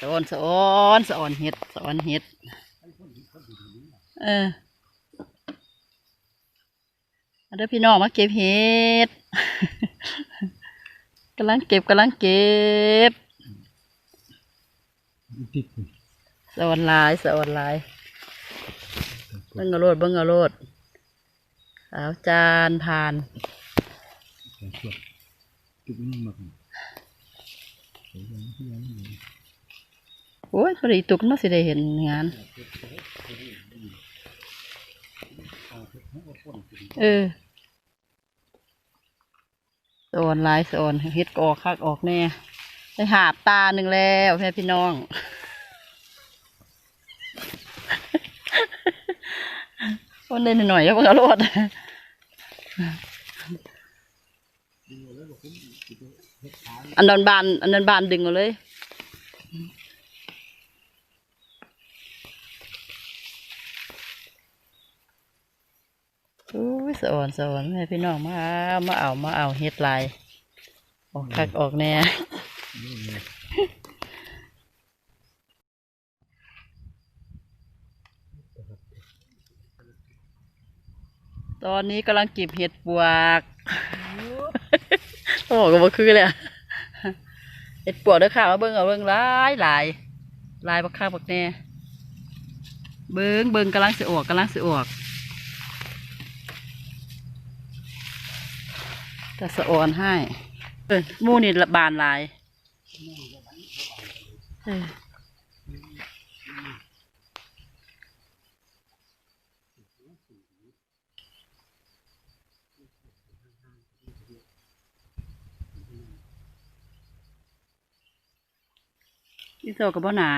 สอนสอนสอนเห็ดสอนเห็ด เออเอาเด้อพี่น้องมาเก็บเห็ดกำลังเก็บกำลังเก็บสอนลายสอนลายเบิ่งเอาโลดเบิ่งเอาโลดสาวจานผ่านต่สวดจุดนี้มาก โอ้ยพอดีตุกน่าสิได้เห็นงาน เออสอนลายสอนเฮ็ดกออกคักออกแน่ได้หาบตาหนึ่งแล้วแม่พี่น้องวันเล่นหน่อยแล้วมันก็รอด อันนั้นบาน อันนั้นบานดึงเอาเลยอุ้ยสอนสอนแม่พี่น้องมามาเอามาเอาเฮ็ดลายออกคักออกแน่ตอนนี้กำลังเก็บเห็ดปวก อ้ก็บ่คือเลยเห็ดปวกเด้อค่ะมาเบิ่งเอาเบิ่งหลายหลายหลายบักคักบักแน่เบิ่งเบิ่งกำลังสิออกกำลังสิออกจะสะออนให้เออมูนี่ละบานลายเออ อีโซกับบ่หนา